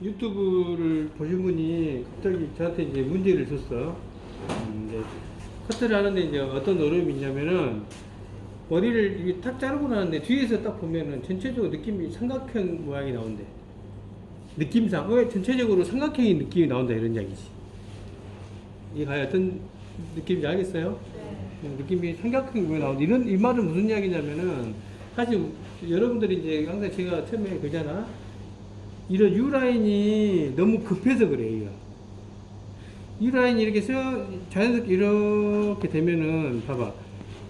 유튜브를 보신 분이 갑자기 저한테 이제 문제를 줬어. 음, 이제 커트를 하는데 이제 어떤 어려움이 있냐면은 머리를 이게 탁 자르고 나는데 뒤에서 딱 보면은 전체적으로 느낌이 삼각형 모양이 나온대. 느낌상, 왜 전체적으로 삼각형의 느낌이 나온다 이런 이야기지. 이게 과연 어떤 느낌인지 알겠어요? 어, 느낌이 삼각형이 왜 나오는데 이런 이 말은 무슨 이야기냐면은 사실 여러분들이 이제 항상 제가 처음에 그러잖아 이런 U 라인이 너무 급해서 그래 이거 U 라인이 이렇게 서 자연스럽게 이렇게 되면은 봐봐.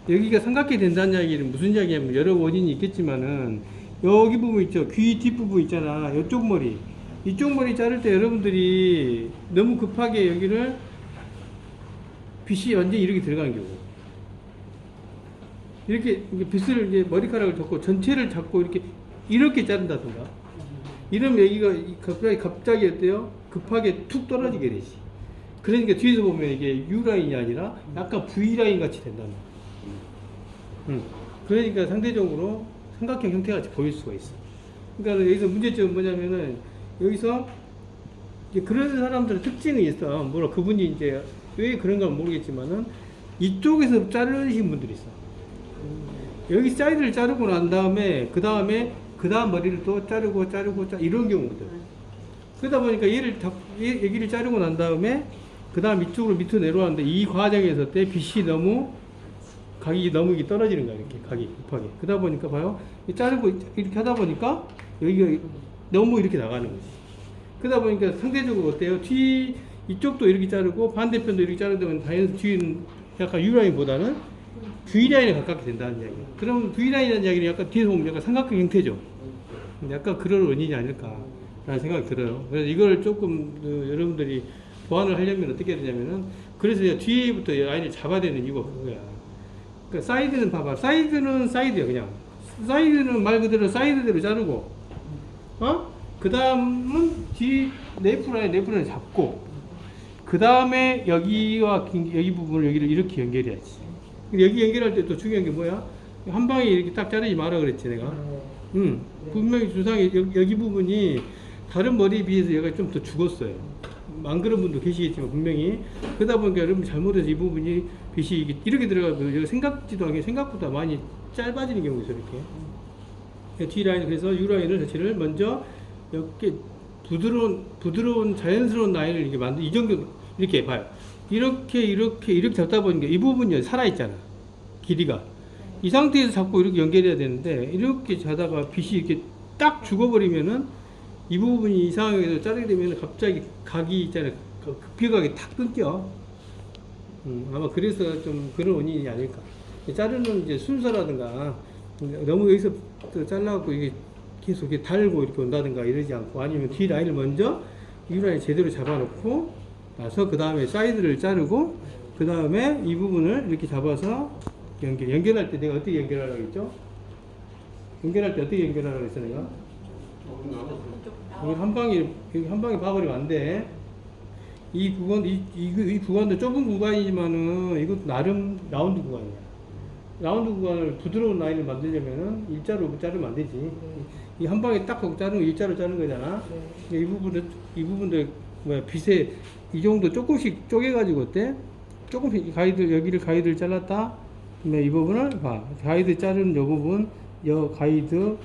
여기가 삼각형이 된다는 이야기는 무슨 이야기냐면 여러 원인이 있겠지만은 여기 부분 있죠. 귀 뒷부분 있잖아. 이쪽 머리. 이쪽 머리 자를 때 여러분들이 너무 급하게 여기를 빗이 완전히 이렇게 들어가는 경우. 이렇게 빗을 이제 머리카락을 덮고 전체를 잡고 이렇게 이렇게 자른다든가 이러면 여기가 이- 갑자기 갑자기 어때요? 급하게 툭 떨어지게 되지. 그러니까 뒤에서 보면 이게 U 라인이 아니라 약간 V 라인 같이 된다는 거야. 음. 그러니까 상대적으로 삼각형 형태 같이 보일 수가 있어. 그러니까 여기서 문제점은 뭐냐면은 여기서 그런 사람들의 특징이 있어. 뭐라 그분이 이제 왜 그런가 모르겠지만은 이쪽에서 자르신 분들이 있어. 여기 사이드를 자르고 난 다음에 그 다음에 그 다음 머리를 또 자르고 자르고 자 이런 경우거든. 그러다 보니까 얘를 다, 얘, 여기를 자르고 난 다음에 그 다음 이쪽으로 밑으로 내려왔는데 이 과정에서 때 빛이 너무 각이 너무 이게 떨어지는 거야 이렇게 각이 급하게. 그러다 보니까 봐요. 이 자르고 이렇게 하다 보니까 여기가 너무 이렇게 나가는 거지. 그러다 보니까 상대적으로 어때요? 뒤 이쪽도 이렇게 자르고 반대편도 이렇게 자르다 보면 자연스 뒤는 약간 U라인보다는 V라인에 가깝게 된다는 이야기예요. 그럼 V라인이라는 이야기는 약간 뒤에서 보면 약간 삼각형 형태죠. 약간 그런 원인이 아닐까라는 생각이 들어요. 그래서 이걸 조금 그 여러분들이 보완을 하려면 어떻게 해야 되냐면은 그래서 뒤에부터 이 라인을 잡아야 되는 이유가 그거야. 그러니까 사이드는 봐봐. 사이드는 사이드야 그냥. 사이드는 말 그대로 사이드대로 자르고 어? 그 다음은 뒤 네프라인 네프라인 잡고 그 다음에 여기와 긴- 여기 부분을 여기를 이렇게 연결해야지. 여기 연결할 때 또 중요한 게 뭐야? 한 방에 이렇게 딱 자르지 마라 그랬지 내가. 음, 분명히 주상이 여기, 여기 부분이 다른 머리에 비해서 얘가 좀 더 죽었어요. 안 그런 분도 계시겠지만 분명히 그러다 보니까 여러분 잘못해서 이 부분이 빛이 이게 이렇게 들어가면 여기 생각지도 않게 생각보다 많이 짧아지는 경우가 있어요 이렇게. D 라인 그래서 U 라인을 자체를 먼저 이렇게 부드러운 부드러운 자연스러운 라인을 이렇게 만들 이 정도 이렇게 봐요. 이렇게 이렇게 이렇게 잡다 보니까 이 부분이 살아 있잖아. 길이가 이 상태에서 자꾸 이렇게 연결해야 되는데 이렇게 자다가 빛이 이렇게 딱 죽어버리면은 이 부분이 이상하게 자르게 되면 갑자기 각이 있잖아요. 그 급격하게 탁 끊겨. 음, 아마 그래서 좀 그런 원인이 아닐까. 자르는 이제 순서라든가 너무 여기서 또 잘라갖고 이게 계속 이렇게 달고 이렇게 온다든가 이러지 않고 아니면 뒤 라인을 먼저 이 라인 제대로 잡아놓고 나서 그 다음에 사이드를 자르고 그 다음에 이 부분을 이렇게 잡아서 연결 연결할 때 내가 어떻게 연결하라고 했죠? 연결할 때 어떻게 연결하라고 했어 내가? 여기 한 방에 한 방에 봐버리면 안 돼. 이 구간 이, 이, 이 구간도 좁은 구간이지만은 이것도 나름 라운드 구간이야. 라운드 구간을 부드러운 라인을 만들려면은 일자로 자르면 안 되지. 이 한 방에 딱 자르는 거 일자로 자르는 거잖아. 이 부분도 이 부분도 뭐야 빛에 이 정도 조금씩 쪼개가지고 어때? 조금씩 이 가이드 여기를 가이드를 잘랐다. 그다음에 이 부분을 봐. 가이드 자른 요 부분, 여 가이드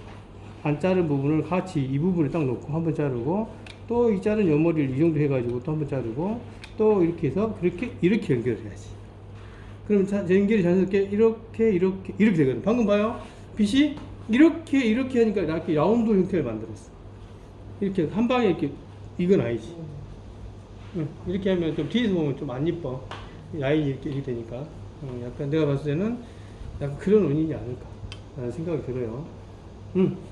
안 자른 부분을 같이 이 부분을 딱 놓고 한번 자르고 또 이 자른 요 머리를 이 정도 해가지고 또 한번 자르고 또 이렇게 해서 그렇게 이렇게 연결을 해야지. 그럼 자, 연결이 자연스럽게 이렇게 이렇게 이렇게 되거든. 방금 봐요. 빛이 이렇게 이렇게 하니까 이렇게 라운드 형태를 만들었어. 이렇게 한 방에 이렇게 이건 아니지. 응, 이렇게 하면 좀 뒤에서 보면 좀 안 이뻐. 라인이 이렇게, 이렇게 되니까. 응, 약간 내가 봤을 때는 약간 그런 원인이 아닐까. 라는 생각이 들어요. 응.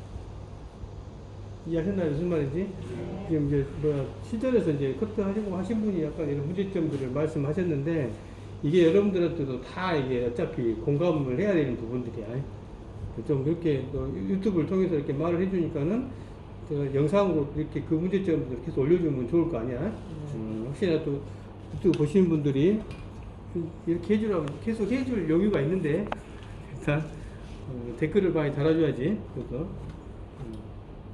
이해하셨나요? 무슨 말인지? 지금 이제 뭐 실전에서 이제 커트 하시고 하신 분이 약간 이런 문제점들을 말씀하셨는데 이게 여러분들한테도 다 이게 어차피 공감을 해야 되는 부분들이야. 좀 그렇게 또 유튜브를 통해서 이렇게 말을 해주니까는 영상으로 이렇게 그 문제점들을 계속 올려주면 좋을 거 아니야. 음, 혹시나 또 유튜브 보시는 분들이 이렇게 해주라면 계속 해줄 여유가 있는데 일단 어, 댓글을 많이 달아줘야지. 그래서 음,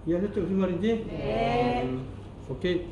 이해하셨죠? 무슨 말인지? 네. 음, 오케이.